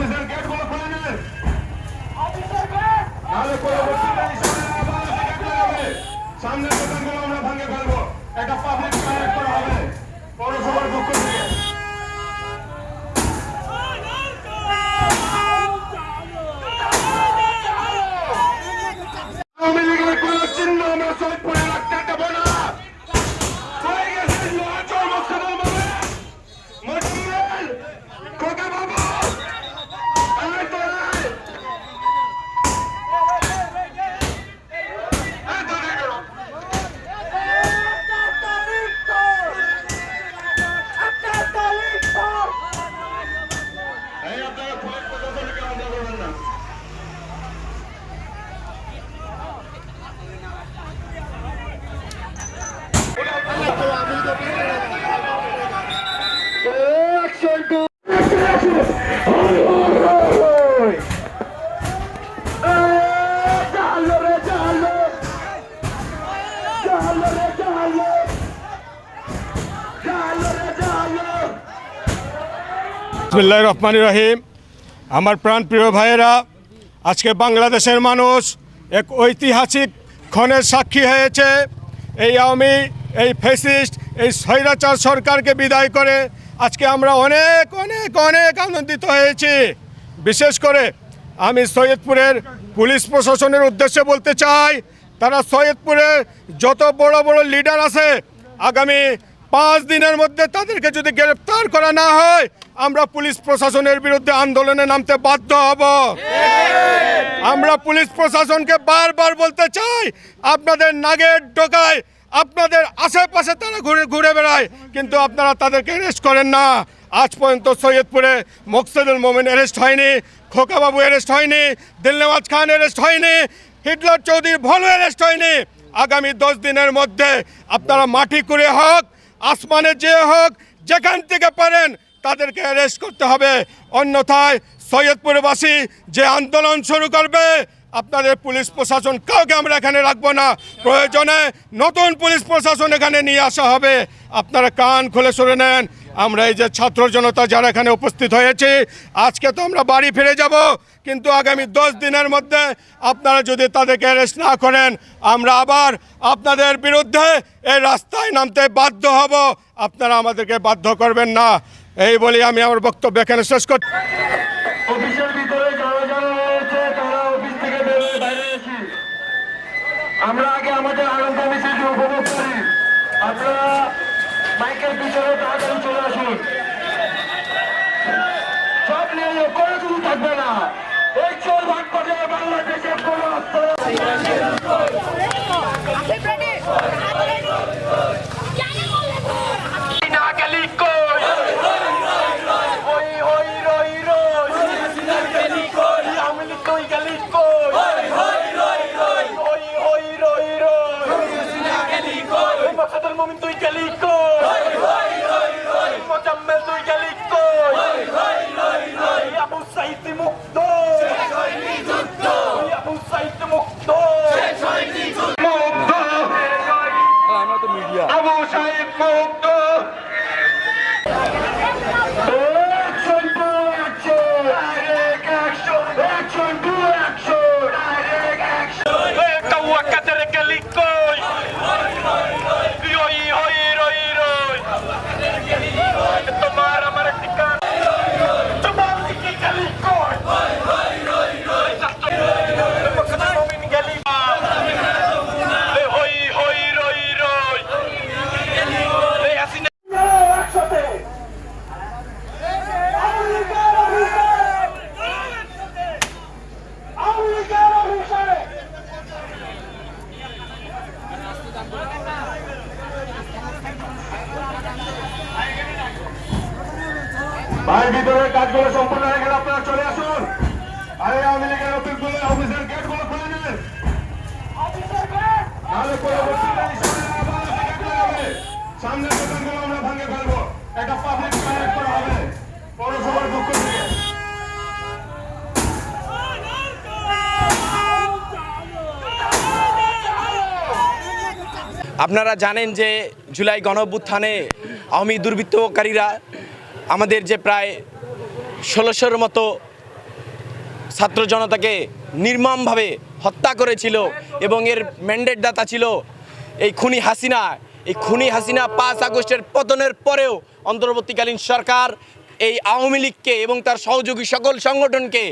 অফিসের গেটগুলো খুলে নাহলে পরবর্তীতে সামনের দোকানগুলো আমরা ভাঙে ফেলব। একটা পাবলিক করা হবে। পৌরসভার পক্ষ বিসমিল্লাহ রহমান রহিম। আমার প্রাণ প্রিয় ভাইয়েরা, আজকে বাংলাদেশের মানুষ এক ঐতিহাসিক ক্ষণের সাক্ষী হয়েছে। এই আওয়ামী, এই ফেসিস্ট এই স্বৈরাচার সরকারকে বিদায় করে আজকে আমরা অনেক অনেক অনেক আনন্দিত হয়েছি। বিশেষ করে আমি সৈয়দপুরের পুলিশ প্রশাসনের উদ্দেশ্যে বলতে চাই, তারা সৈয়দপুরের যত বড় বড় লিডার আছে, আগামী পাঁচ দিনের মধ্যে তাদেরকে যদি গ্রেপ্তার করা না হয়, আমরা পুলিশ প্রশাসনের বিরুদ্ধে আন্দোলনে নামতে বাধ্য হব। আমরা পুলিশ প্রশাসনকে বারবার বলতে চাই, আপনাদের নাগের ডোকায়, আপনাদের আশেপাশে তারা ঘুরে ঘুরে বেড়ায়, কিন্তু আপনারা তাদেরকে অ্যারেস্ট করেন না। আজ পর্যন্ত সৈয়দপুরে মকসেদুল মোমেন অ্যারেস্ট হয়নি, খোকাবাবু অ্যারেস্ট হয়নি, দিলনওয়াজ খান অ্যারেস্ট হয়নি, হিটলার চৌধুরী ভলু অ্যারেস্ট হয়নি। আগামী দশ দিনের মধ্যে আপনারা মাটি করে হোক আসমানে যে হোক, যেখান থেকে পারেন, তাদেরকে অ্যারেস্ট করতে হবে। অন্যথায় সৈয়দপুরবাসী যে আন্দোলন শুরু করবে, আপনাদের পুলিশ প্রশাসন কাউকে আমরা এখানে রাখব না। প্রয়োজনে নতুন পুলিশ প্রশাসন এখানে নিয়ে আসা হবে। আপনারা কান খুলে সরে নেন। আমরা এই যে ছাত্র জনতা যারা এখানে উপস্থিত হয়েছে, আজকে তো আমরা বাড়ি ফিরে যাব, কিন্তু আগামী দশ দিনের মধ্যে আপনারা যদি তাদেরকে অ্যারেস্ট না করেন, আমরা আবার আপনাদের বিরুদ্ধে এই রাস্তায় নামতে বাধ্য হব। আপনারা আমাদেরকে বাধ্য করবেন না। এই বলে আমি আমার বক্তব্য এখানে শেষ করছি আমরা আগে আমাদের আনন্দ মিছিলটি উপভোগ করি। আপনারা মাইকের পিছনে তাড়াতাড়ি চলে আসুন। সব নিয়ে কোনো কিছু থাকবে না। এই চোর ভাগ করে বাংলাদেশের কোনো অস্ত্র Oh. ভিতরের কাজগুলো সম্পূর্ণ হয়ে গেলে আপনারা চলে আসুন। আরে আওয়ামী লীগের অফিসগুলো অফিসের গেটগুলো খুলে নেন। সামনে দোকানগুলো আমরা ভাঙে ফেলব। একটা পাবলিক টয়লেট করা হবে। পৌরসভার পক্ষ থেকে। আপনারা জানেন যে জুলাই গণঅভ্যুত্থানে আওয়ামী দুর্বৃত্তকারীরা আমাদের যে প্রায় ষোলোশোর মতো ছাত্র জনতাকে নির্মমভাবে হত্যা করেছিল এবং এর ম্যান্ডেট দাতা ছিল এই খুনি হাসিনা। এই খুনি হাসিনা পাঁচ আগস্টের পতনের পরেও অন্তর্বর্তীকালীন সরকার এই আওয়ামী লীগকে এবং তার সহযোগী সকল সংগঠনকে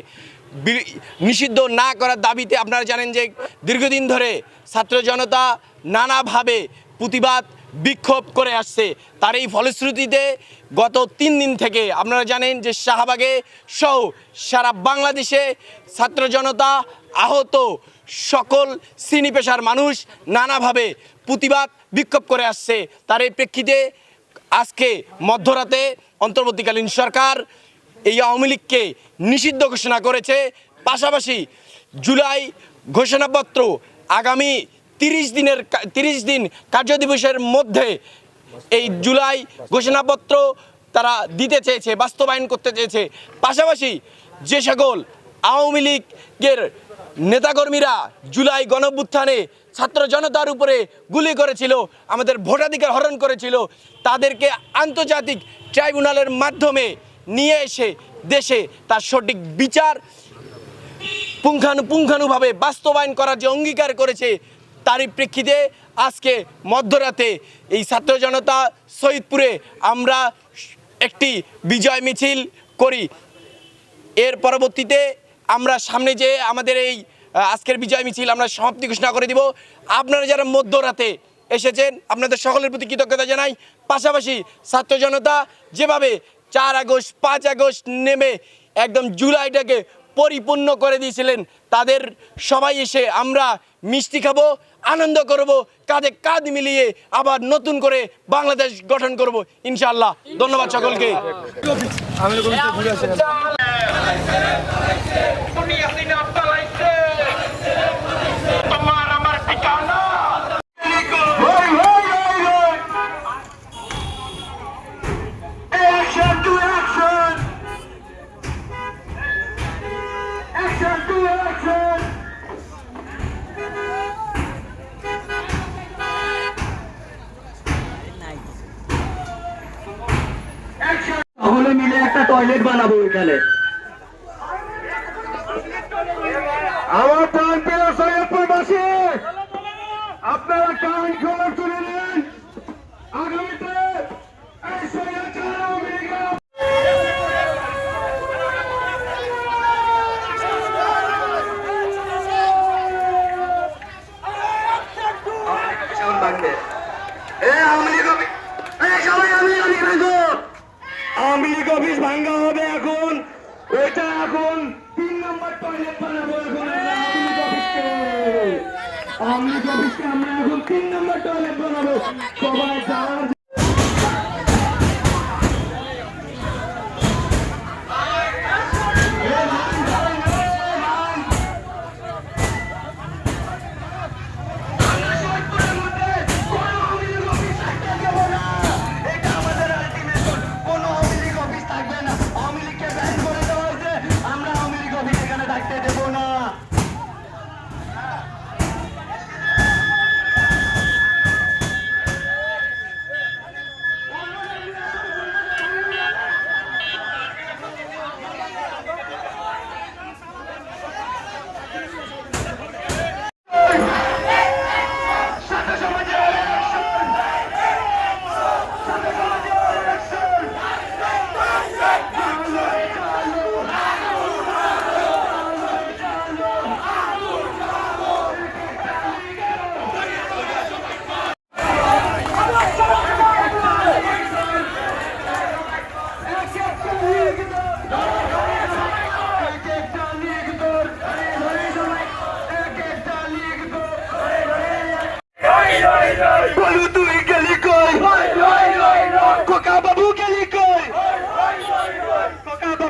নিষিদ্ধ না করার দাবিতে আপনারা জানেন যে দীর্ঘদিন ধরে ছাত্র জনতা নানাভাবে প্রতিবাদ বিক্ষোভ করে আসছে। তার এই ফলশ্রুতিতে গত তিন দিন থেকে আপনারা জানেন যে শাহবাগে সহ সারা বাংলাদেশে ছাত্র জনতা আহত। সকল শ্রেণি পেশার মানুষ নানাভাবে প্রতিবাদ বিক্ষোভ করে আসছে। তার এই প্রেক্ষিতে আজকে মধ্যরাতে অন্তর্বর্তীকালীন সরকার এই আওয়ামী লীগকে নিষিদ্ধ ঘোষণা করেছে। পাশাপাশি জুলাই ঘোষণাপত্র আগামী তিরিশ দিনের তিরিশ দিন কার্যদিবসের মধ্যে এই জুলাই ঘোষণাপত্র তারা দিতে চেয়েছে, বাস্তবায়ন করতে চেয়েছে। পাশাপাশি যে সকল আওয়ামী লীগের নেতাকর্মীরা জুলাই গণভ্যুত্থানে ছাত্র জনতার উপরে গুলি করেছিল, আমাদের ভোটাধিকার হরণ করেছিল, তাদেরকে আন্তর্জাতিক ট্রাইব্যুনালের মাধ্যমে নিয়ে এসে দেশে তার সঠিক বিচার পুঙ্খানুপুঙ্খানুভাবে বাস্তবায়ন করার যে অঙ্গীকার করেছে তারই প্রেক্ষিতে আজকে মধ্যরাতে এই ছাত্র জনতা শহীদপুরে আমরা একটি বিজয় মিছিল করি। এর পরবর্তীতে আমরা সামনে যে আমাদের এই আজকের বিজয় মিছিল আমরা সমাপ্তি ঘোষণা করে দিব। আপনারা যারা মধ্যরাতে এসেছেন, আপনাদের সকলের প্রতি কৃতজ্ঞতা জানাই। পাশাপাশি ছাত্র জনতা যেভাবে চার আগস্ট, পাঁচ আগস্ট নেমে একদম জুলাইটাকে পরিপূর্ণ করে দিয়েছিলেন, তাদের সবাই এসে আমরা মিষ্টি খাব আনন্দ করব কাঁধে কাঁধ মিলিয়ে আবার নতুন করে বাংলাদেশ গঠন করব ইনশাআল্লাহ। ধন্যবাদ সকলকে। খুনি টয়লেট বানাবো এখানে আমার প্রাণ প্রিয় সৈয়দপুরবাসী আপনারা কান খবর তুলে নিন আগামীতে এই সৈয়দপুর আওয়ামী লীগের আওয়ামী লীগ অফিস ভাঙ্গা হবে এখন ওইটা এখন তিন নম্বর টয়লেট বানাবো এখন আমরা। অফিসকে আমরা এখন তিন নম্বর টয়লেট বানাবো। সবাই যাওয়ার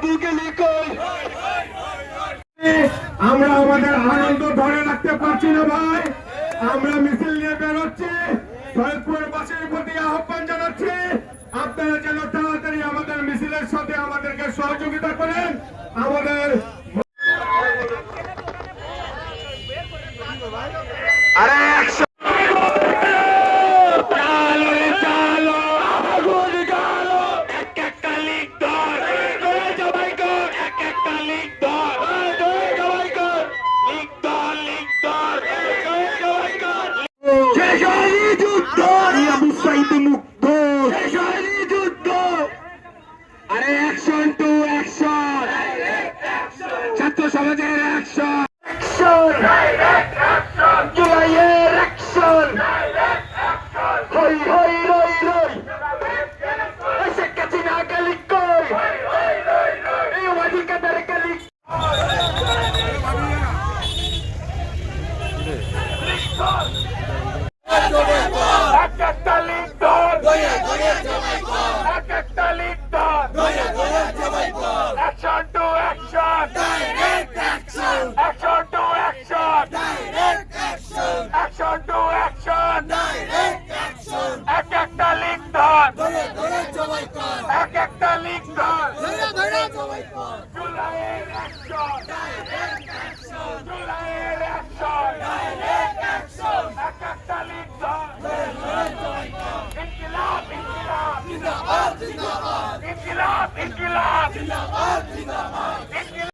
কোকা বাবু আমরা আমাদের আনন্দ ধরে রাখতে পারছি না ভাই। আমরা মিছিল নিয়ে বেরোচ্ছি। সৈয়দপুর প্রতি আহ্বান জানাচ্ছি। আপনারা যেন তাড়াতাড়ি আমাদের মিছিলের সাথে আমাদেরকে সহযোগিতা করেন। আমাদের আরে